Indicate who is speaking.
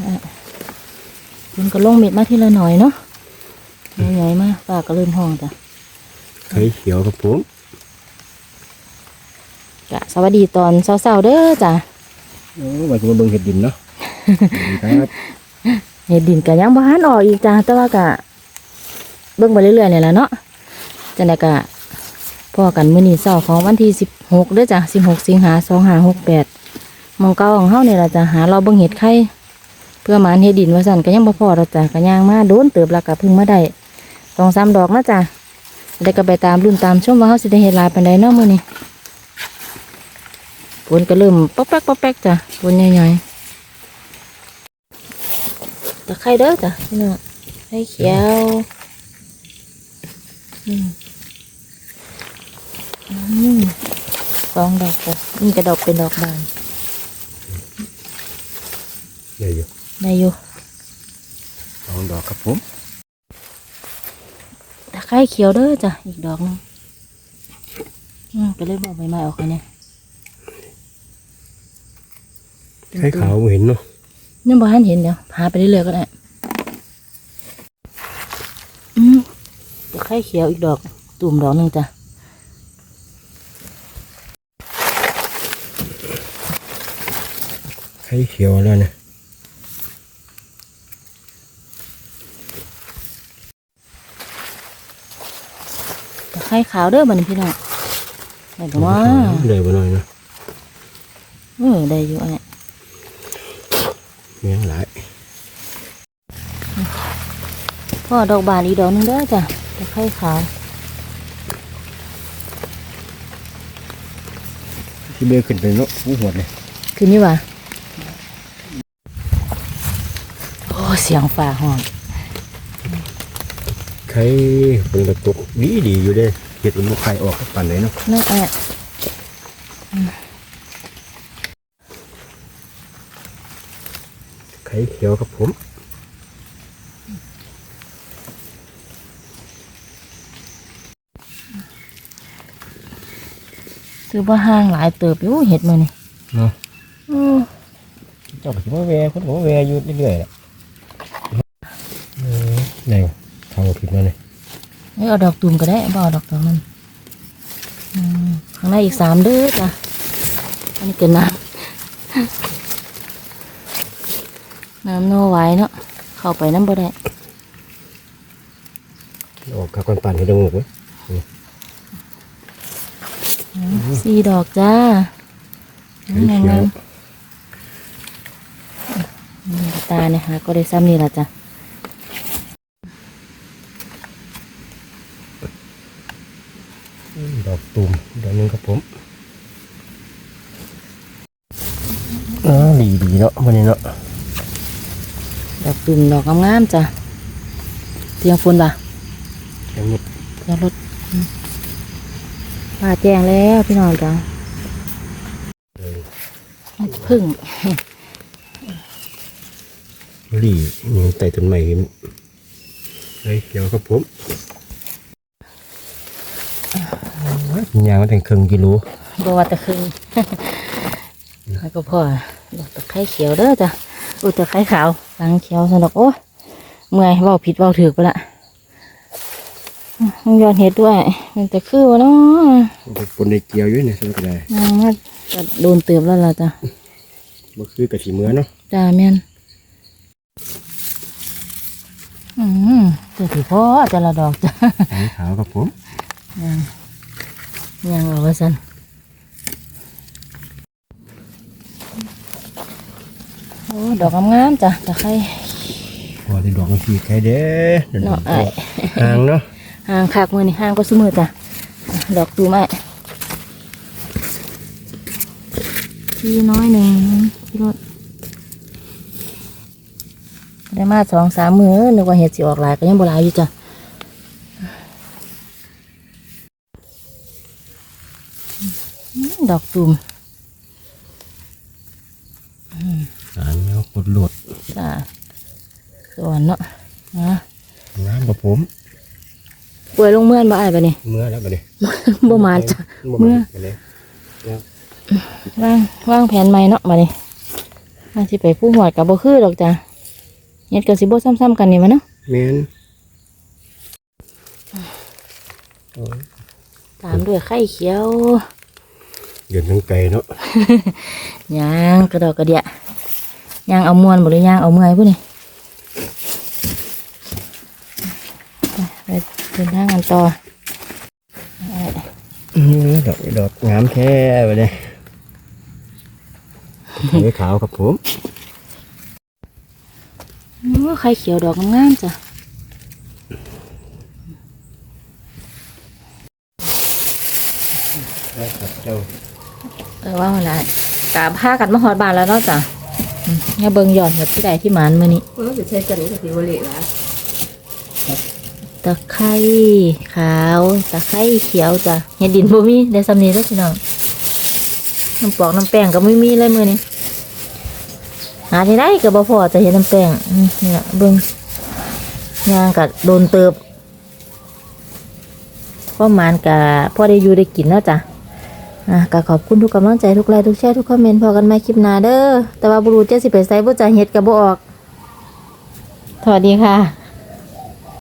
Speaker 1: อะมันก็ลงเม็ดมาทีละหน่อยเนาะใหญ่ๆมากป้าก็เริ่มห้องจ้ะ
Speaker 2: ไข่เขียวครับผม
Speaker 1: กะสวัสดีตอนเช้าๆเด้อจ้ะ
Speaker 2: โอ้ว่าจะมาเบิ่งเห็ดดินเนาะครับ
Speaker 1: เห็ดดินกะยังบ่ทันออกอีกจ้ะแต่ว่ากะเบิ่งไปเรื่อยๆนี่แหละเนาะจังได๋กะพอกันมื้อนี้เช้าของวันที่16เด้อจ้ะ16 สิงหา2568หมองเก่าของเฮานี่ล่ะจ้ะหาเราเบิ่งเห็ดไข่ เพื่อมานเห็ดดินว่าซั่นก็ยังบ่พอดอกจ้ะก็ย่างมาโดนเติบแล้วก็พิ่งมาได้สองสามดอกนะจ้ะได้ก็ไปตามรุ่นตามชมว่าเฮาสิได้เฮ็ดลายปานใดเนาะมื้อนี้ฝนก็เริ่มป๊อกแป๊กป๊อกแป๊กจ้ะฝนใหญ่ๆตะไคร้เด้อจ้ะพี่น้องไข่เขียวอืมอืมสองดอกจ้ะนี่กระดอกเป็นดอกบาน
Speaker 2: เดี๋ยวอยู่
Speaker 1: ได้อยู่
Speaker 2: สองดอกครับผม
Speaker 1: ตะไคร้เขียวเด้อจ้ะอีกดอกหนึงอืมไปเลยบอกใบไม้ออกกันเนี่ย
Speaker 2: ไข่ขาวบ่เห็นเนาะ
Speaker 1: ยังบ่ทันเห็นเดี๋ยวพาไปเรื่อยๆก็ได้อืมตะไคร้เขียวอีกดอกตุ่มดอกหนึงจ้ะ
Speaker 2: ไข่เขียวแล้วนะ
Speaker 1: ตะไคร้ขาวเด้อบัดนี้พี่น้องได้บ่ว่า
Speaker 2: เลยบ่หน่อยเนาะ
Speaker 1: เออได้อยู่ไอ้
Speaker 2: แม่งหลาย
Speaker 1: พ่อดอกบานอีกดอกหนึงเด้อจ้ะตะไคร้ขาว
Speaker 2: ที่เบลขึ้นไปเนาะผู้หัวเลย
Speaker 1: คืนนี้วะโอ้เสียงฝ่าห้อง
Speaker 2: ไข่เป็นกระตุกดีดีอยู่เด้เห็ดมันบ่ไข่ออกปานไหนเนาะ
Speaker 1: นั่นแอะ
Speaker 2: ไข่เขียวครับผม
Speaker 1: ถือว่าห้างหลายเติบอยู่เห็ดมือนี่
Speaker 2: เนาะ
Speaker 1: อือ
Speaker 2: เจ้าก็สิมาแวคนก็มาแวอยู่เรื่อยๆแหละเออไหนวะ เข้าผิดมาเลย
Speaker 1: นี่เอาดอกตุ่มก็ได้บ่เอาดอกตองนั้นอืมข้างในอีกสามเด้อจ้ะอันนี้เกินน้ำน้ำโนไว้เนาะเข้าไปน้ำบ่ได้
Speaker 2: ออกกับก้อนปั่นให้ดมูกเว้ย
Speaker 1: สี่ดอกจ้า
Speaker 2: ไข่เขียว
Speaker 1: ตาเนี่ยฮะก็ได้ซ้ำนี่ละจ้ะ
Speaker 2: ดอกตูมดอกห นึงครับผมอ๋อดีดีเนาะวันนี้เนาะ
Speaker 1: ดอกตุ่มดอกงามๆจ้ะเตียงฝนป่ะ
Speaker 2: ยังมี
Speaker 1: เตียงรถอืมป้าแจ้งแล้วพี่น้องจ้ะพึ่ง
Speaker 2: หลี่นี่ไต่ต้นไม้เห็นไข่เขียวครับผม ยางมาถึงครึ่งกิโล
Speaker 1: บว่าแตะคึงแล้วก็พอดอกตะไคร้เขียวเด้อจ้ะอุตะไคร้ขาวสังเขียวสนดอกโอ้เมื่อยเบาผิดเบาถือไปละอืมย้อนเห็ดด้วย มันจะคือวะเนาะ
Speaker 2: ปนในเกียวอยู่เนี่ยสำหรับได้
Speaker 1: อืมมันจะโดนเติบแล้วล่ะจ้ะ
Speaker 2: บ่คือกะทิเมือเนาะ
Speaker 1: จ้าแม่นอืมเจ้าที่พ่อแต่ละดอกจ้ะ
Speaker 2: ไข่ขาวครับผม
Speaker 1: ยังยังเอาไว้สันโอ้ดอกงามๆจ้ะตะไคร้
Speaker 2: พอได้ดอกมันสีไข่เด้อ
Speaker 1: เนาะไอ้
Speaker 2: ห่างเนาะ
Speaker 1: ห่างคักมือนี่ห่างก็สมือจ้ะดอกตูไม้ที่น้อยหนึ่งพี่รถได้มาสองสามมือนึกว่าเห็ดสิออกหลายก็ยังโบราณอยู่จ้ะอืม ดอกตูม
Speaker 2: อ่านเนาะกดโหลด
Speaker 1: จ้ะส่วนเนาะนะ
Speaker 2: น้ำครับผม
Speaker 1: ป่วยลงเมื่อนบ่อายปะนี่
Speaker 2: เมื่อแล้วบัดนี้
Speaker 1: บ่มาจ้ะ
Speaker 2: บ่
Speaker 1: เมื่
Speaker 2: มา
Speaker 1: อ
Speaker 2: บัดนี้
Speaker 1: วางวางแผนใหม่เนาะมานี่อาสิไปผู้หอดกับบ่คือดอกจ้ะเฮ็ดกับสิบ่ซ้ำๆกันนี่วะเนาะ
Speaker 2: แม่น
Speaker 1: ตามด้วยไข่เขียว
Speaker 2: เดินทางไกลเนาะ
Speaker 1: ย่างกระดอกกระเดียย่างเอามวนบ่หรือย่างเอาเมื่อยพุ่นนี่ไปเดินทางกันต่อ
Speaker 2: อื้อดอกดอกงามแท้ไปเลยสีขาวครับผม
Speaker 1: โอ้ไข่เขียวดอกงามๆจ้ะ
Speaker 2: ได้ครับเจ้า
Speaker 1: เออว่าหั่นล่ะกะพากันมาฮอดบ้านแล้วเนาะจ้ะอืมอย่าเบิ่งย้อนแบบที่ใดที่หมานมื้อนี้
Speaker 3: เออจะใช้กันนี้ก็ถือว่าเละละ
Speaker 1: ตะไคร้ขาวตะไคร้เขียวจ้ะเห็ดดินบ่มีได้สำนีแล้วพี่น้องน้ำปอกน้ำแป้งก็ไม่มีเลยมื้อนี้หาที่ได้ก็บ่พอจะเห็นน้ำแป้งอืมนี่แหละเบิ่งย่างก็โดนเติบพ่อมานก็พ่อได้อยู่ได้กินแล้วจ้ะ อะก็ขอบคุณทุกกำลังใจทุกไลค์ทุกแชร์ทุกคอมเมนต์พอกันไหมคลิปหน้าเด้อแต่ว่าบ่รู้จสิไปไสบ่จะเฮ็ดกับ่ออกสวัสดีค่ะ